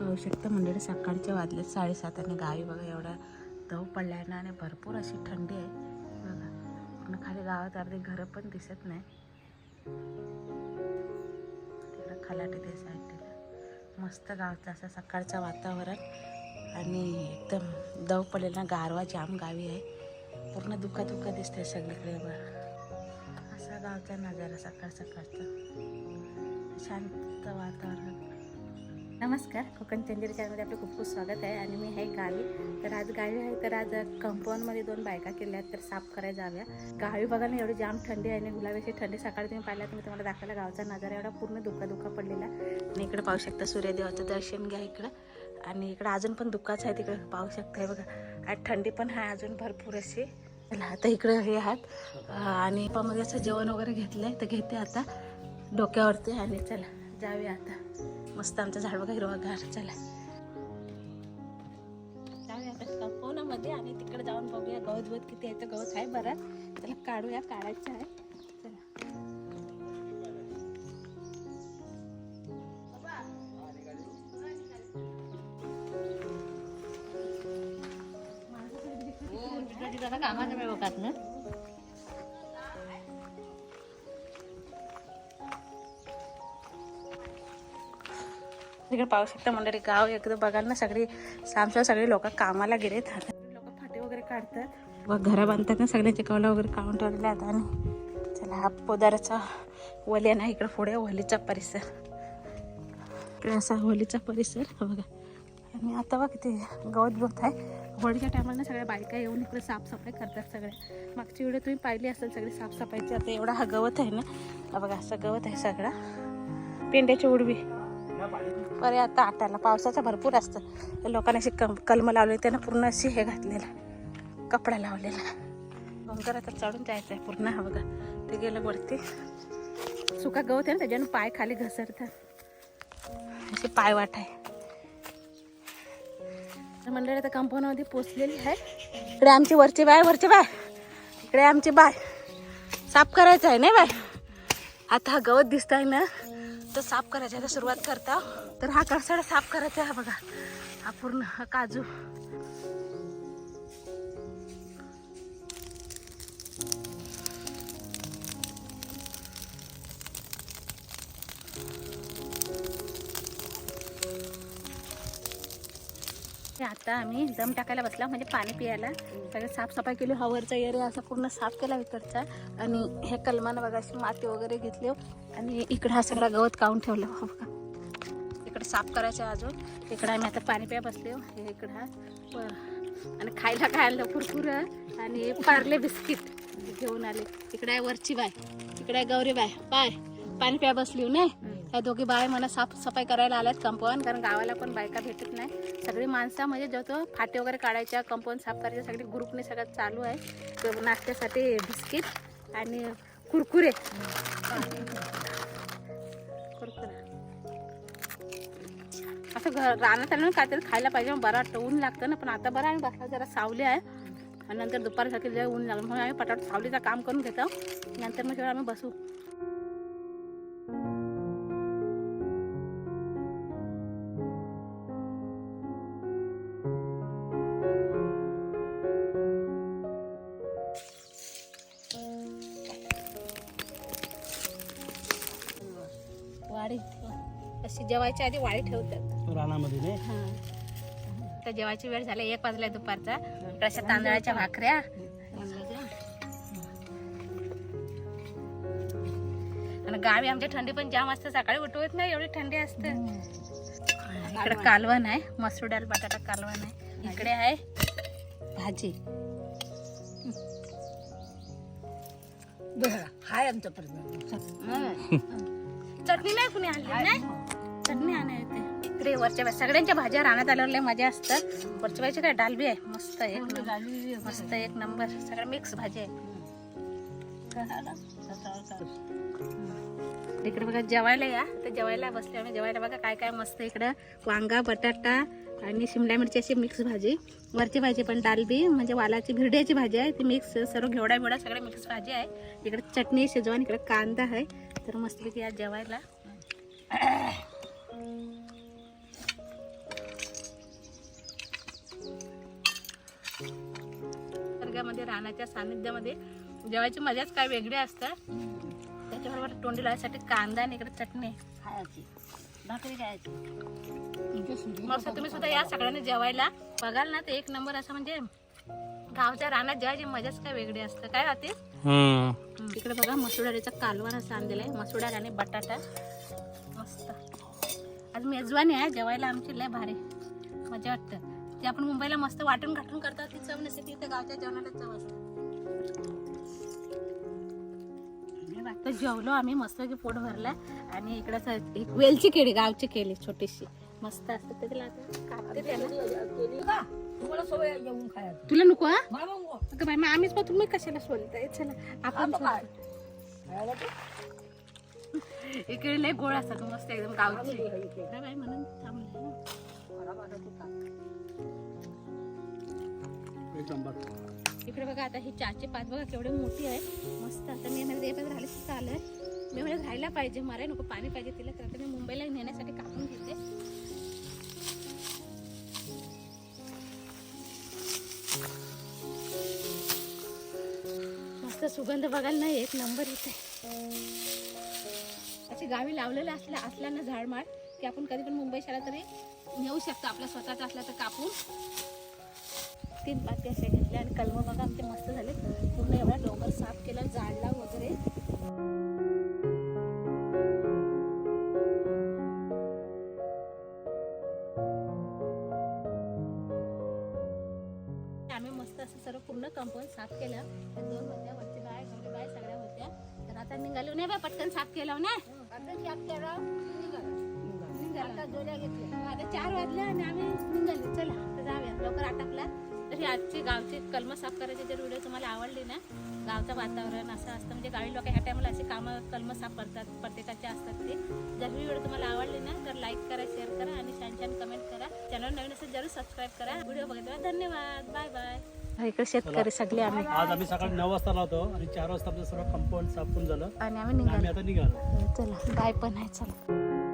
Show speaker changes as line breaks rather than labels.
पाहू शकता मंडळी म्हणजे सकाळच्या वाजले साडेसात आणि गावी बघा एवढा दव पडला ना आणि भरपूर अशी थंडी आहे. बघा पूर्ण खाली गावात अर्धे घरं पण दिसत नाही. तिकडं खलाटे ते साईडला मस्त गावचं असं सकाळचं वातावरण आणि एकदम दव पडलेला गारवा जाम गावी आहे. पूर्ण दुखा दुखा दिसतंय सगळीकडे बघा. असा गावचा नजारा सकाळ सकाळचा. शांत वातावरण. नमस्कार कोकण चंदेरी चॅनलमध्ये आपलं खूप खूप स्वागत आहे आणि मी आहे गावी. तर आज गावी आहे तर आज कंपाऊंडमध्ये दोन बायका केल्या आहेत तर साफ करायला जाव्या गावी बघा ना एवढी जाम थंडी आहे आणि गुलाबाची थंडी सकाळी तुम्ही पाहिला तर मी तुम्हाला दाखवायला गावचा नजारा एवढा पूर्ण धुका धुका पडलेला आणि इकडे पाहू शकता सूर्यदेवाचं दर्शन घ्या इकडं. आणि इकडं अजून पण दुःखाच आहे तिकडे पाहू शकता बघा. आज थंडी पण आहे अजून भरपूर अशी. आता इकडं हे आहात. आणि पामध्ये असं जेवण वगैरे घेतलं आहे तर घेते आता डोक्यावरती. आणि चला जाऊया आता. मस्त आमचं झाड बघा हिरवागार. चला. जाऊया आता आणि तिकडे जाऊन बघूया गवत गवत किती आहे तर गवत आहे बरं. त्याला काढूया काढायचं आहे. चला.
कामाच्या बघात ना.
तिकडे पाहू शकता मंडळी गाव एकदम बघाल ना सगळी सामसाम सगळे लोक कामाला गेलेत लोक फाटे वगैरे काढतात. व घरा बांधतात ना सगळ्यांचे कवला वगैरे काढून ठेवलेले आहेत आणि चला हा पोदाराचा वल्या ना इकडे पुढे होलीचा परिसर. इकडे असा होलीचा परिसर बघा. आणि आता बघ ते गवत गवत आहे. होळीच्या टायमाला सगळ्या बायका येऊन इकडे साफसफाई करतात सगळ्या मागची व्हिडिओ तुम्ही पाहिली असेल सगळी साफसफाईची आता एवढा हा गवत आहे ना. बघा असं गवत आहे सगळा. पेंड्याची उडवी. बरे आता आटायला. पावसाचं भरपूर असतं. तर लोकांनी अशी कम कलम लावली त्यानं पूर्ण अशी हे घातलेलं. कपडा लावलेला. डोंगर आता चढून जायचं आहे पूर्ण हा बघा. ते गेलं वरती. सुका गवत आहे ना त्याच्यानं पाय खाली घसरतात. अशी पाय वाट आहे. तर मंडळी आता कंपाऊंडमध्ये पोचलेली आहे. इकडे आमची वरची बाय वरची बाय. इकडे आमची बाय. साफ करायचं आहे नाही बाय? आता हा गवत दिसत आहे ना. तर साफ करायचा आहे. सुरुवात करता. तर हा कसाडा साफ करायचा आहे हा बघा. हा पूर्ण हा काजू. आता आम्ही दम टाकायला बसला म्हणजे पाणी पियाला. सगळं साफसफाई केली हवरचा एरिया असा पूर्ण साफ केला इकडचा. आणि हे कलमानं बघा अशी माती वगैरे घेतली. आणि इकडं हा सगळा गवत काढून ठेवलं हो बघा. इकडे साफ करायचं अजून. इकडं आम्ही आता पाणी प्या बसले. हे इकडं हा. आणि खायला काय आणलं कुरकुर आणि पार्ले बिस्किट घेऊन आले. इकडे आहे वरची बाय. इकडे आहे गौरी बाय. बाय. पाणी प्या बसली हो, नाही? या दोघी बाय मला साफ सफाई करायला आल्यात कंपाऊंड कारण गावाला पण बायका भेटत नाही. सगळी माणसं म्हणजे जो तो फाटे वगैरे काढायच्या कंपाऊंड साफ करायच्या सगळी ग्रुपने सगळं चालू आहे. नाश्त्यासाठी बिस्किट आणि कुरकुरे. कुरकुरे. असं घर रानात आलं ना काहीतरी खायला पाहिजे मग बरं वाटतं ऊन लागतं ना पण आता बरं आम्ही बसला जरा सावली आहे. आणि नंतर दुपारसाठी जरा ऊन लागलं म्हणून आम्ही पटापट सावलीचं काम करून घेतो. नंतर मग तेवढं आम्ही बसू. जेवायच्या आधी वाडी ठेवतात.
रानामध्ये नाही?
हा. तर जेवायची वेळ झाली एक वाजला दुपारचा. तशा तांदळाच्या भाकऱ्या. आणि गावी आमच्या थंडी पण जाम असते सकाळी उठवत नाही एवढी थंडी असते. इकडे कालवण आहे मसूर डाळ बटाटा कालवण आहे. इकडे आहे. भाजी.
हाय आमचा प्रश्न.
चटणी नाही कुणी आणली नाही? चटणी आणा येते. इकडे वरच्या बाई सगळ्यांच्या भाज्या रानात आल्यावर लय मजा असतं वरच्या बाईची काय डालबी आहे? मस्त एक नंबर मस्त एक नंबर. सगळं मिक्स भाजी आहे. इकडे बघा जेवायला या. तर जेवायला बसले आम्ही जेवायला बघा काय काय मस्त इकडं. वांगा बटाटा आणि शिमला मिरची अशी मिक्स भाजी. वरची भाजी पण डालबी म्हणजे वालाची भिरड्याची भाजी आहे. ती मिक्स सर्व घेवडा बिवडा सगळं मिक्स भाजी आहे. इकडे चटणी शेजवान इकडे कांदा आहे. तर मस्तपैकी आज जेवायला. निसर्गामध्ये रानाच्या सान्निध्यामध्ये जेवायची मजाच काय वेगळी असतात. त्याच्याबरोबर तोंडी लावायसाठी कांदा आणि इकडे चटणी.
खायची. भाकरी खायची.
मग तुम्ही सुद्धा या सगळ्यांनी जेवायला. बघाल ना ते एक नंबर असं म्हणजे गावच्या रानात जेवायची मजाच काय वेगळी असतं. काय राहते? तिकडे बघा मसुडारीचा कालवा असं आणलेला आहे. मसुडार आणि बटाटा. आज मेजवानी आहे जेवायला आमची लय भारी मजा वाटतं. ती आपण मुंबईला मस्त वाटून घाटून करतात ती चव नसते ती गावच्या जेवणाला चव असते. तर जेवलो आम्ही मस्त की पोट भरला. आणि इकडं एक वेलची केळी गावची केळी छोटीशी. मस्त असते त्याला. तुला नको हा?
मग
बाई मग आम्हीच पण तुम्ही कशाला सोलताय चला आपण इकडे लय गोड असतात मस्त एकदम गावची.
चांगली
म्हणून इकडे बघा आता ही चारचे पात बघा केवढे मोठी आहे. मस्त. आता मी म्हणजे येतात राहिले चालू आहे मी म्हणजे राहायला पाहिजे माराय नको पाणी पाहिजे तिला तर आता मी मुंबईला नेण्यासाठी कापून घेते. मस्त सुगंध बघायला नाही एक नंबर येते असे गावी लावलेलं असल्या असला ना झाडमाड की आपण कधी पण मुंबई शहरात तरी नेऊ शकतो. आपल्या स्वतःचा असला तर कापून. तीन पाती असे घेतले आणि कलम बघा आमचे मस्त झाले. पूर्ण एवढा डोंगर साफ केला जाडला वगैरे. आम्ही मस्त असं सर्व पूर्ण कंपाऊंड साफ केलं. दोन होत्या वरची बाय घरी बाय सगळ्या होत्या. तर आता निघालो नाही बा पटकन साफ केलं
हो ना?
आता चार वाजले आणि आम्ही निघालो. चला तर जाऊया. लवकर आटपला तर ही आजची गावची कलम साफ करायची जर व्हिडिओ तुम्हाला आवडली ना गावचं वातावरण असं असतं. म्हणजे गावी लोक ह्या टायमाला असे कामं कलम साफ करतात प्रत्येकाचे असतात ते. जर ही व्हिडिओ तुम्हाला आवडली ना तर लाईक करा शेअर करा आणि छान छान कमेंट करा. चॅनल नवीन असेल जरूर सबस्क्राईब करा. व्हिडिओ बघितल्यावर धन्यवाद. बाय बाय इकडे शेतकरी सगळे आम्ही.
आज आम्ही सकाळी नऊ वाजता लावतो आणि चार वाजता आपलं सर्व कंपाऊंड साफ होऊन झालं.
आणि आम्ही
आणि आम्ही
निघालो
आता निघालो.
चला बाय पण आहे चला.